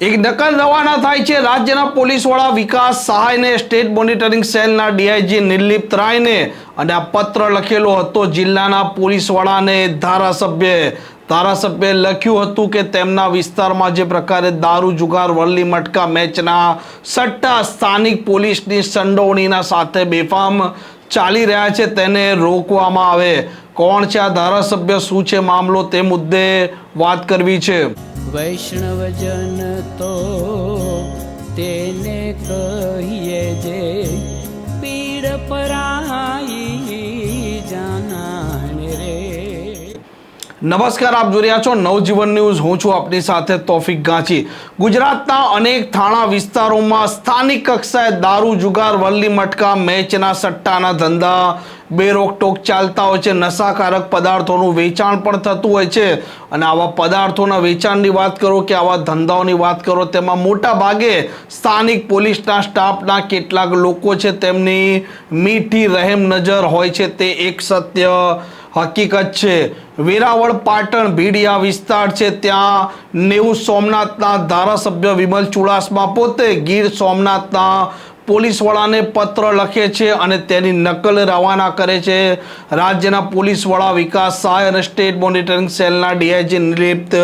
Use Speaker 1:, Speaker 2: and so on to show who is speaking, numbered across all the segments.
Speaker 1: એક નકલ રવાના થાય છે. રાજ્યના પોલીસ વડા વિકાસ સહાયને સ્ટેટ મોનિટરિંગ સેલના ડીઆઈજી નિર્લિપ્ત રાયને અને આ પત્ર લખેલો હતો જિલ્લાના પોલીસ વડાને ધારાસભ્ય. ધારાસભ્યે લખ્યું હતું કે તેમના વિસ્તારમાં જે પ્રકારે દારૂ જુગાર, વલ્લી મટકા મેચના સટ્ટા સ્થાનિક પોલીસની સંડોવણીના સાથે બેફામ ચાલી રહ્યા છે, તેને રોકવામાં આવે. કોણ છે આ ધારાસભ્ય? શું છે મામલો? તે મુદ્દે વાત કરવી છે.
Speaker 2: વૈષ્ણવજન તો તેને કહીએ
Speaker 1: નમસ્કાર, આપ જોઈ રહ્યા છો નવજીવન ન્યૂઝ. હું છું આપની સાથે તોફિક ગાંચી. ગુજરાતના અનેક થાણા વિસ્તારોમાં સ્થાનિક કક્ષાએ દારૂ જુગાર, વલ્લી મટકા, મેચના સટ્ટાના ધંધા, બેરોકટોક ચાલતા હોય છે, નશાકારક પદાર્થોનું વેચાણ પણ થતું હોય છે. અને આવા પદાર્થોના વેચાણની વાત કરો કે આવા ધંધાઓની વાત કરો, તેમાં મોટા ભાગે સ્થાનિક પોલીસના સ્ટાફના કેટલાક લોકો છે, તેમની મીઠી રહેમ નજર હોય છે. તે એક સત્ય હકીકત છે. વેરાવળ, પાટણ, ભીડિયા વિસ્તાર છે. ત્યાં નેવું સોમનાથના ધારાસભ્ય વિમલ ચુડાસમા પોતે ગીર સોમનાથના પોલીસવાળાને પત્ર લખે છે અને તેની નકલ રવાના કરે છે. રાજ્યના પોલીસવાળા વિકાસ સહાય અને સ્ટેટ મોનિટરિંગ સેલના ડીઆઈજી નિલિપ્ત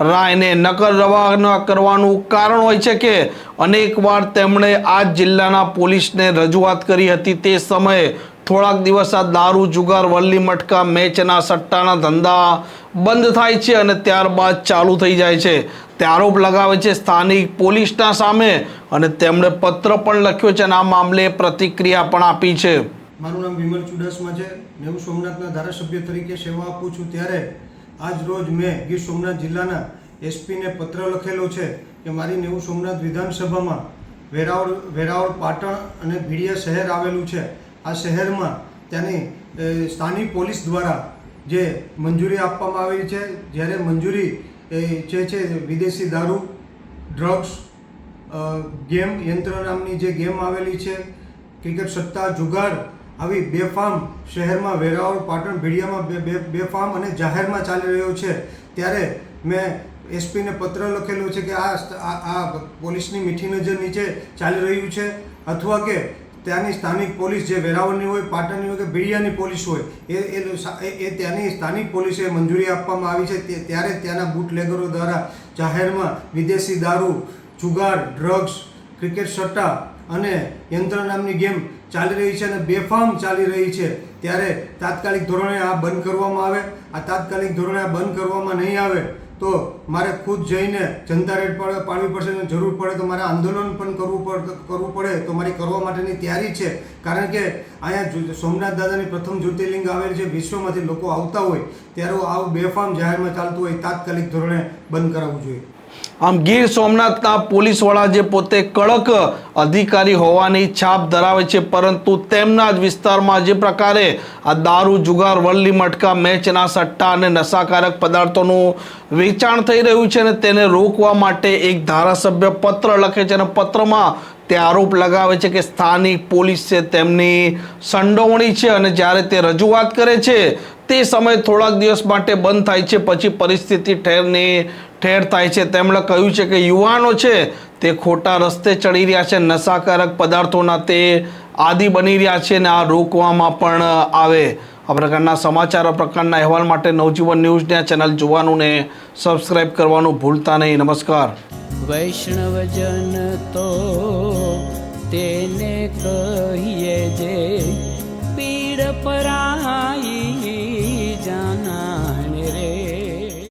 Speaker 1: રાયને નકલ રવાના કરવાનું કારણ હોય છે કે અનેકવાર તેમણે આ જિલ્લાના પોલીસને રજૂઆત કરી હતી તે સમયે થોડાક દિવસ આ દારૂ, જુગાર, વલ્લી, મટકા, મેચના સટ્ટાના ધંધા બંધ થાય છે અને ત્યારબાદ ચાલુ થઈ જાય છે. તે આરોપ લગાવે છે સ્થાનિક પોલીસના સામે અને તેમણે પત્ર પણ લખ્યો છે અને આ મામલે પ્રતિક્રિયા પણ આપી છે.
Speaker 3: મારું નામ વિમલ ચુડાસમા છે. નેવું સોમનાથના ધારાસભ્ય તરીકે સેવા આપું છું ત્યારે આજ રોજ મેં ગીર સોમનાથ જિલ્લાના એસપીને પત્ર લખેલો છે કે મારી નેવું સોમનાથ વિધાનસભામાં વેરાવળ વેરાવળ પાટણ અને ભીડિયા શહેર આવેલું છે. આ શહેરમાં ત્યાંની સ્થાનિક પોલીસ દ્વારા જે મંજૂરી આપવામાં આવી છે, જ્યારે મંજૂરી જે છે, વિદેશી દારૂ ડ્રગ્સ ગેમ, યંત્ર નામની જે ગેમ આવેલી છે, ક્રિકેટ સત્તા જુગાર આવી બેફામ શહેરમાં વેરાવળ, પાટણ, ભીડિયામાં બેફામ અને જાહેરમાં ચાલી રહ્યો છે, ત્યારે મેં એસપીને પત્ર લખેલો છે કે આ આ પોલીસની મીઠી નજર નીચે ચાલી રહ્યું છે, અથવા કે ત્યાંની સ્થાનિક પોલીસ જે વેરાવળની હોય, પાટણની હોય કે ભીડિયાની પોલીસ હોય, એ એ ત્યાંની સ્થાનિક પોલીસે મંજૂરી આપવામાં આવી છે. ત્યારે ત્યાંના બુટલેગરો દ્વારા જાહેરમાં વિદેશી દારૂ, જુગાર, ડ્રગ્સ, ક્રિકેટ સટ્ટા અને યંત્ર નામની ગેમ ચાલી રહી છે અને બેફામ ચાલી રહી છે. ત્યારે તાત્કાલિક ધોરણે આ બંધ કરવામાં આવે. આ તાત્કાલિક ધોરણે આ બંધ કરવામાં નહીં આવે તો મારે ખુદ જઈને જનતા રેડ પાડ- પાડવી પડશે અને જરૂર પડે તો મારે આંદોલન પણ કરવું પડ, કરવું પડે તો મારી કરવા માટેની તૈયારી છે. કારણ કે અહીંયા સોમનાથ દાદાની પ્રથમ જ્યોતિર્લિંગ આવેલ છે, વિશ્વમાંથી લોકો આવતા હોય, ત્યારે આવું બેફામ જાહેરમાં ચાલતું હોય તાત્કાલિક ધોરણે બંધ કરાવવું જોઈએ.
Speaker 1: આમ ગીર સોમનાથના પોલીસવાળા જે પોતે કડક અધિકારી હોવાની છાપ ધરાવે છે, પરંતુ તેમના જ વિસ્તારમાં જે પ્રકારે આ દારૂ, જુગાર, વલ્લી, મટકા મેચના સટ્ટા અને નશાકારક પદાર્થોનું વેચાણ થઈ રહ્યું છે અને તેને રોકવા માટે એક ધારાસભ્ય પત્ર લખે છે અને પત્રમાં તે આરોપ લગાવે છે કે સ્થાનિક પોલીસ છે તેમની સંડોવણી છે અને જ્યારે તે રજૂઆત કરે છે તે સમય થોડાક દિવસ માટે બંધ થાય છે, પછી પરિસ્થિતિ ઠેરને ઠેર થાય છે. તેમણે કહ્યું છે કે યુવાનો છે, તે ખોટા રસ્તે ચડી રહ્યા છે, નશાકારક પદાર્થોના તે આદિ બની રહ્યા છે ને આ રોકવામાં પણ આવે. આ પ્રકારના સમાચાર, આ પ્રકારના અહેવાલ માટે નવજીવન ન્યૂઝને આ ચેનલ જોવાનું ને સબસ્ક્રાઈબ કરવાનું ભૂલતા નહીં. નમસ્કાર.
Speaker 2: વૈષ્ણવજન તો તેને કહીએ જે પીડ પરા